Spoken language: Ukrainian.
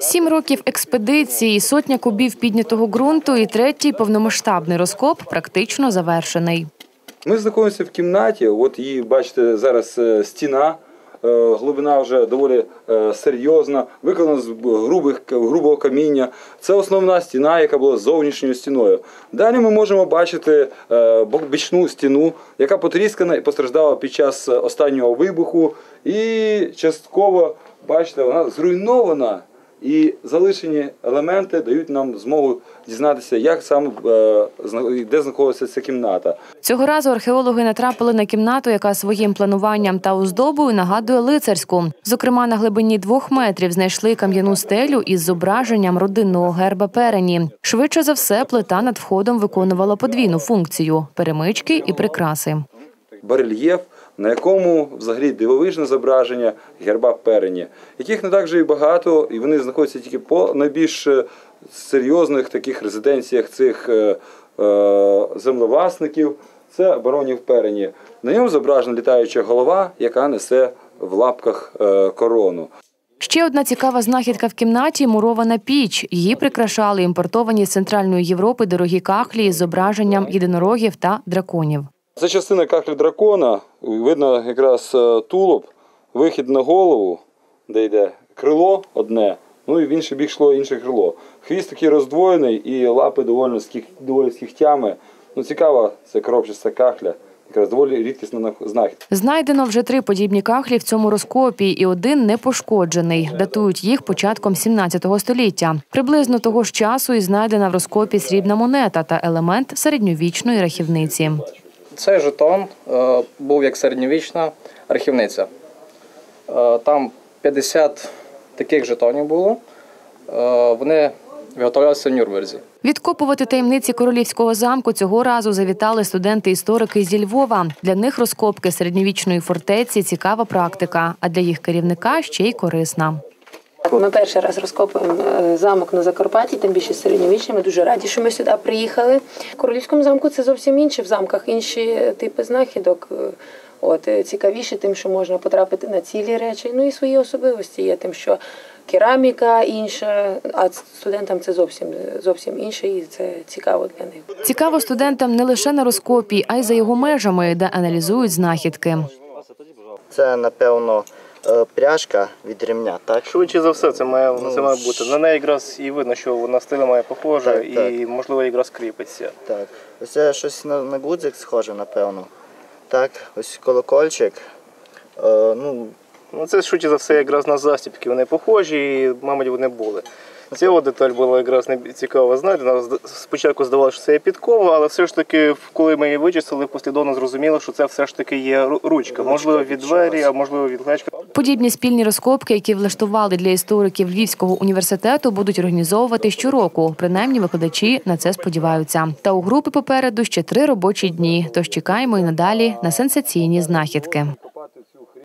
Сім років експедиції, сотня кубів піднятого ґрунту і третій повномасштабний розкоп практично завершений. Ми знаходимося в кімнаті. От її бачите зараз е, стіна. е, Глибина вже доволі е, серйозна, виконана з грубих, грубого каміння. Це основна стіна, яка була зовнішньою стіною. Далі ми можемо бачити бічну стіну, яка потріскана і постраждала під час останнього вибуху. І частково, бачите, вона зруйнована. І залишені елементи дають нам змогу дізнатися, як саме е, де знаходиться ця кімната. Цього разу археологи натрапили на кімнату, яка своїм плануванням та оздобою нагадує лицарську. Зокрема, на глибині двох метрів знайшли кам'яну стелю із зображенням родинного герба перені. Швидше за все, плита над входом виконувала подвійну функцію перемички і прикраси. барельєф, на якому взагалі дивовижне зображення герба перені, яких не так же і багато, і вони знаходяться тільки по найбільш е, серйозних таких резиденціях цих е, е, землевласників. Це баронів перені. На ньому зображена літаюча голова, яка несе в лапках корону. Ще одна цікава знахідка в кімнаті мурована піч. Її прикрашали імпортовані з Центральної Європи дорогі кахлі із зображенням єдинорогів та драконів. Це частина кахлі дракона. Видно якраз е, тулуб, вихід на голову, де йде крило одне, ну і в інший бік йшло інше крило. Хвіст такий роздвоєний і лапи доволі з доволі кігтями. Ну, цікава це коробчаста кахля, якраз доволі рідкісна нах- знахідка. Знайдено вже три подібні кахлі в цьому розкопі, і один не пошкоджений. Датують їх початком 17 століття. Приблизно того ж часу і знайдена в розкопі срібна монета та елемент середньовічної рахівниці. Цей жетон е, був як середньовічна архівниця. Е, там 50 таких жетонів було. Е, вони виготовлялися в Нюрнберзі. Відкопувати таємниці королівського замку цього разу завітали студенти-історики зі Львова. Для них розкопки середньовічної фортеці цікава практика, а для їх керівника ще й корисна. Ми перший раз розкопуємо е, замок на Закарпатті, тим більше середньовічний. Ми дуже раді, що ми сюди приїхали. В королівському замку це зовсім інше. В замках інші типи знахідок. Е, От е, цікавіше, тим, що можна потрапити на цілі речі. Ну і свої особливості є тим, що кераміка інша, а студентам це зовсім зовсім інше, і це цікаво для них. Цікаво студентам не лише на розкопі, а й за його межами, де аналізують знахідки. Це, напевно, е, пряжка від ремня, так? Швидше за все, це має, Ну, це має бути. На неї якраз і видно, що вона стиля має похоже Так, і, так. можливо, якраз кріпиться. Так. Ось це щось на, на гудзик схоже, напевно. Так, ось колокольчик. Е, ну, Ну, це швидше за все якраз на застібки. Вони похожі і, мабуть, вони були. Ця от деталь була якраз не цікаво знайдена. Зда- Спочатку здавалося, що це є підкова, але все ж таки, коли ми її вичислили, послідовно зрозуміло, що це все ж таки є ру- ручка. Можливо, від двері, а можливо від гачка. Подібні спільні розкопки, які влаштували для істориків Львівського університету, будуть організовувати щороку. Принаймні, викладачі на це сподіваються. Та у групи попереду ще три робочі дні. Тож чекаємо і надалі на сенсаційні знахідки.